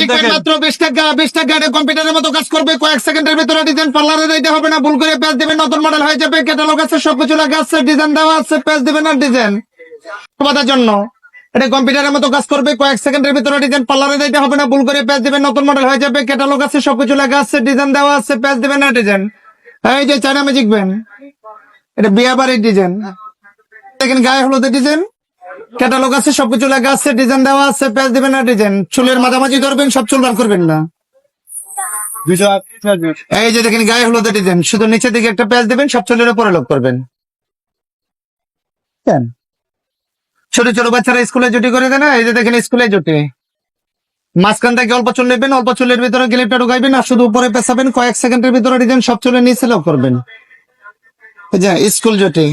Magic pen দেখেন। মাত্র বিশ টাকা বিশ টাকা কম্পিউটারের মতো কাজ করবে। কয়েক সেকেন্ডের ভিতরে ডিজাইন পার্লারে দিতে হবে না ভুল করে পেজ দিবেন নতুন মডেল হয়ে যাবে ক্যাটালগ আছে সবকিছু লেখা আছে ডিজাইন দেওয়া আছে পেজ দিবেন আর ডিজাইন তোমাদের জন্য। এটা কম্পিউটারের মতো কাজ করবে কয়েক সেকেন্ডের ভিতরে ডিজাইন পার্লারে দিতে হবে না ভুল করে পেজ দিবেন নতুন মডেল হয়ে যাবে ক্যাটালগ আছে সবকিছু লেখা আছে ডিজাইন দেওয়া আছে পেজ দিবেন আর ডিজাইন এই যে চায়না ম্যাজিক পেন এটা বিয়া বাড়ির ডিজাইন দেখেন গায়ে হলুদের ডিজাইন ক্যাটালগ আছে সবকিছু লেখা আছে ডিজাইন দেওয়া আছে পেজ দিবেন না ডিজাইন চুলের মাঝামাঝি ধরবেন সব চুল বার করবেন না। এই যে দেখেন গায়ে হলুদের ডিজাইন শুধু নিচের দিকে একটা পেজ দিবেন সব চুলের উপরে লোক করবেন? ছোট ছোট বাচ্চারা স্কুলে জুটি করে দেয় না? এই যে দেখেন স্কুলে জুটি। মাঝখান থেকে অল্প চুল নেবেন অল্প চুলের ভিতরে গিলিপটা ঢুকাইবেন আর শুধু উপরে পেছাবেন কয়েক সেকেন্ডের ভিতরে ডিজাইন সব চুলের নিচে লোক করবেন। স্কুল জুটি।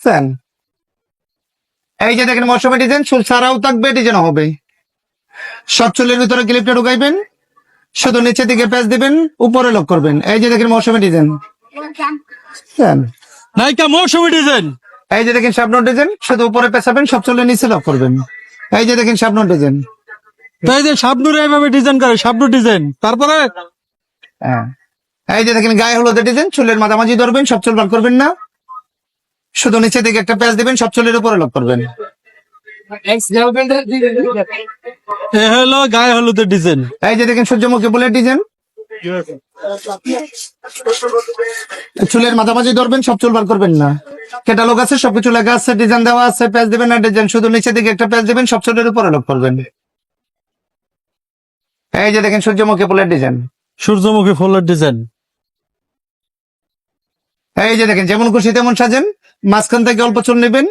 বুঝছেন? এই যে দেখেন মৌসুমী ডিজাইন চুল ছাড়াও থাকবে ডিজাইন হবে। সব চুলের ভিতরে ক্লিপটা ঢুকাইবেন শুধু নিচের দিকে প্যাচ দিবেন উপরে লক করবেন। এই যে দেখেন মৌসুমী ডিজাইন? নায়িকা মৌসুমী ডিজাইন এই যে দেখেন শাবনর ডিজাইন শুধু উপরে পেঁচাবেন সব চুলের নিচে লক করবেন। এই যে দেখেন শাবনর ডিজাইন তাই যে শাবনুর এইভাবে ডিজাইন করে শাবনুর ডিজাইন তারপরে? হ্যাঁ। এই যে দেখেন গায়ে হলুদের ডিজাইন চুলের মাঝামাঝি ধরবেন সব চুল বার করবেন না। শুধু নিচের দিকে একটা প্যাচ দিবেন সব চুলের উপরে লক করবেন। এ হলো গায়ে হলুদের ডিজাইন এই যে দেখেন সূর্যমুখী ফুলের ডিজাইন চুলের মাঝামাঝি ধরবেন সব চুল বার করবেন না। ক্যাটালগ আছে সবকিছু লেখা আছে ডিজাইন দেওয়া আছে প্যাচ দিবেন না ডিজাইন শুধু নিচের দিকে একটা প্যাচ দিবেন সব চুলের উপরে লক করবেন। এই যে দেখেন সূর্যমুখী ফুলের ডিজাইন সূর্যমুখী ফুলের ডিজাইন এই যে দেখেন যেমন খুশি তেমন সাজেন। মাঝখান থেকে অল্প চুল নেবেন।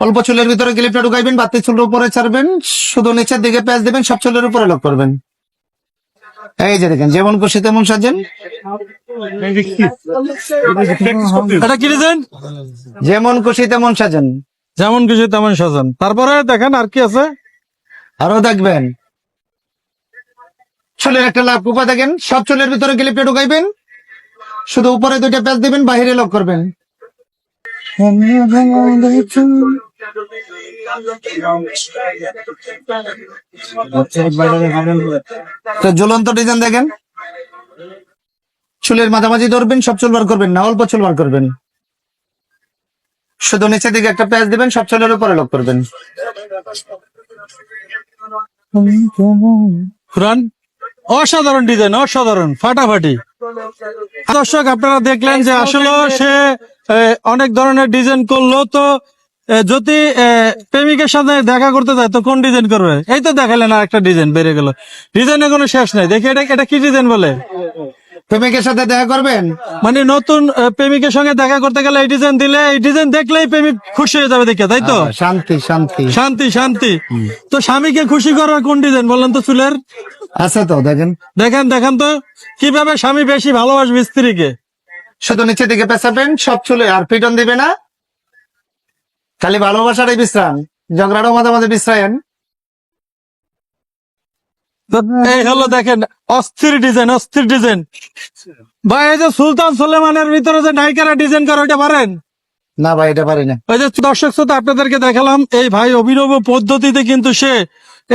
অল্প চুলের ভিতরে ক্লিপটা ঢুকাইবেন বাতি চুলের উপরে ছাড়বেন শুধু নিচের দিকে প্যাচ দেবেন সব চুলের উপরে লক করবেন। এই যে দেখেন যেমন খুশি তেমন সাজেন। এটা কি ডিজাইন যেমন খুশি তেমন সাজেন। যেমন কিছু তেমন সাজেন। তারপরে দেখেন আর কি আছে? আরও দেখবেন। চুলের একটা লাভ কুপা দেখেন সব চুলের ভিতরে ক্লিপটা ঢুকাইবেন শুধু উপরে দুইটা প্যাচ দিবেন বাহিরে লক করবেন। তো জ্বলন্ত ডিজাইন দেখেন। চুলের মাঝামাঝি ধরবেন, সব চুল বার করবেন না, অল্প চুল বার করবেন। শুধু নিচের দিকে একটা প্যাচ দিবেন, সব চুলের উপরে লক করবেন। কোরআন অসাধারণ ডিজাইন অসাধারণ ফাটাফাটি। দর্শক আপনারা দেখলেন যে আসলে সে অনেক ধরনের ডিজাইন করল। তো যদি প্রেমিকের সাথে দেখা করতে যায় তো কোন ডিজাইন করবে? এই তো দেখালেন আর একটা ডিজাইন বেড়ে গেল। ডিজাইনের কোনো শেষ নাই। দেখি এটা এটা কি ডিজাইন বলে? প্রেমিকের সাথে দেখা করবেন? মানে নতুন প্রেমিকের সঙ্গে দেখা করতে গেলে এই ডিজাইন দিলে এই ডিজাইন দেখলেই প্রেমিক খুশি হয়ে যাবে দেখে তাই তো? শান্তি শান্তি। শান্তি শান্তি। তো স্বামীকে খুশি করার কোন ডিজাইন বলেন তো চুলের? আছে তো দেখেন। দেখেন দেখেন তো কীভাবে স্বামী বেশি ভালোবাসবে স্ত্রীকে? শুধু নিচের দিকে পেঁচাবেন সব চুলে আর পিটন দিবে না। খালি ভালোবাসারই বিশ্রাম। ঝগড়াটাও মাঝে মাঝে বিশ্রায়ন। এই হলো দেখেন অস্থির ডিজাইন অস্থির ডিজাইন। ভাই এই যে সুলতান সুলেমানের ভিতরে যে নায়িকারা ডিজাইন করে ওইটা পারেন? না ভাই এটা পারি না। ওই যে দর্শক শ্রোতা আপনাদেরকে দেখালাম এই ভাই অভিনব পদ্ধতিতে কিন্তু সে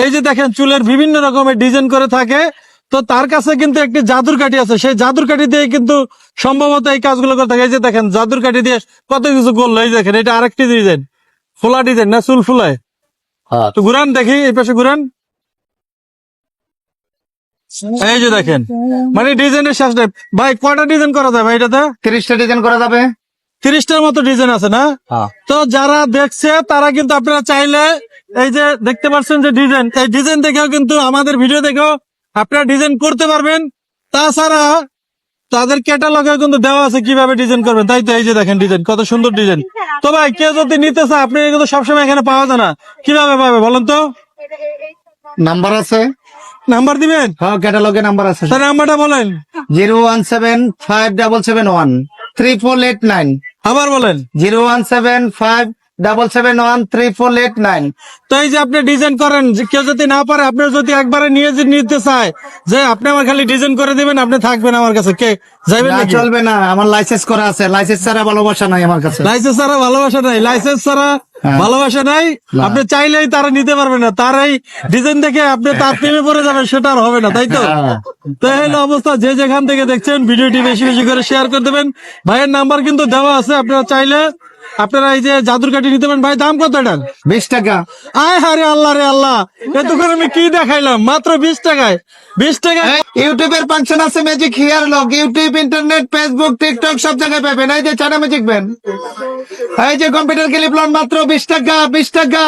এই যে দেখেন চুলের বিভিন্ন রকমের ডিজাইন করে থাকে। তো তার কাছে কিন্তু একটি জাদুর কাঠি আছে। সেই জাদুর কাঠি দিয়ে কিন্তু সম্ভবত এই কাজগুলো করে থাকে। এই যে দেখেন জাদুর কাঠি দিয়ে কত কিছু করল। এই দেখেন এটা আরেকটি ডিজাইন ফোলা ডিজাইন না চুল ফুলায়? তো ঘুরান দেখি এই পাশে ঘুরান। এই যে দেখেন মানে ডিজাইনের শেষ ভাই কটা ডিজাইন করা যাবে এটাতে? তিরিশটা ডিজাইন করা যাবে। তিরিশটার মতো ডিজাইন আছে না? তো যারা দেখছে তারা কিন্তু আপনারা চাইলে এই যে দেখতে পাচ্ছেন যে ডিজাইন এই ডিজাইন দেখেও কিন্তু আমাদের ভিডিও দেখেও আপনারা ডিজাইন করতে পারবেন। তাছাড়া তাদের ক্যাটালগে কিন্তু দেওয়া আছে কীভাবে ডিজাইন করবেন। তাই তো এই যে দেখেন ডিজাইন কত সুন্দর ডিজাইন তো ভাই কেউ যদি নিতে চায় আপনি কিন্তু সবসময় এখানে পাওয়া যায় না। কীভাবে পাবে বলেন তো? নাম্বার আছে? নাম্বার দিবেন? হ্যাঁ ক্যাটালগে নাম্বার আছে। তার নাম্বারটা বলেন। Zero one seven five double seven one three four eight nine. আবার বলেন। Zero one seven five double seven one eight nine তো এই যে আপনি ডিজাইন করেন কেউ যদি না পারে আপনি যদি একবারে নিয়ে নিতে চায় যে আপনি আমার খালি ডিজাইন করে দিবেন আপনি থাকবেন আমার কাছে। কে যাইবেন না চলবে না আমার লাইসেন্স করা আছে লাইসেন্স ছাড়া ভালোবাসা নাই আমার কাছে। লাইসেন্স ছাড়া ভালোবাসা নাই লাইসেন্স ছাড়া হ্যাঁ। ভালোবাসা নাই। আপনি চাইলেই তারা নিতে পারবে না তার এই ডিজাইন দেখে আপনি তার প্রেমে পড়ে যাবেন সেটা আর হবে না তাই তো? হ্যাঁ। তো এই হলো অবস্থা যে যেখান থেকে দেখছেন ভিডিওটি বেশি বেশি করে শেয়ার করে দেবেন। ভাইয়ের নাম্বার কিন্তু দেওয়া আছে আপনারা চাইলে আপনারা এই যে জাদুর কাঠি নিতে পারেন ভাই দাম কত এটার? বিশ টাকা। আয় হারে আল্লাহ রে আল্লাহ। এতক্ষণ আমি কি দেখাইলাম? মাত্র বিশ টাকায়। বিশ টাকা ইউটিউবের ফাংশন আছে magic here log YouTube internet Facebook TikTok সব জায়গায় পাবেন। এই যে চানা ম্যাজিক ব্যান এই যে কম্পিউটার ক্লিপ মাত্র বিশ টাকা বিশ টাকা।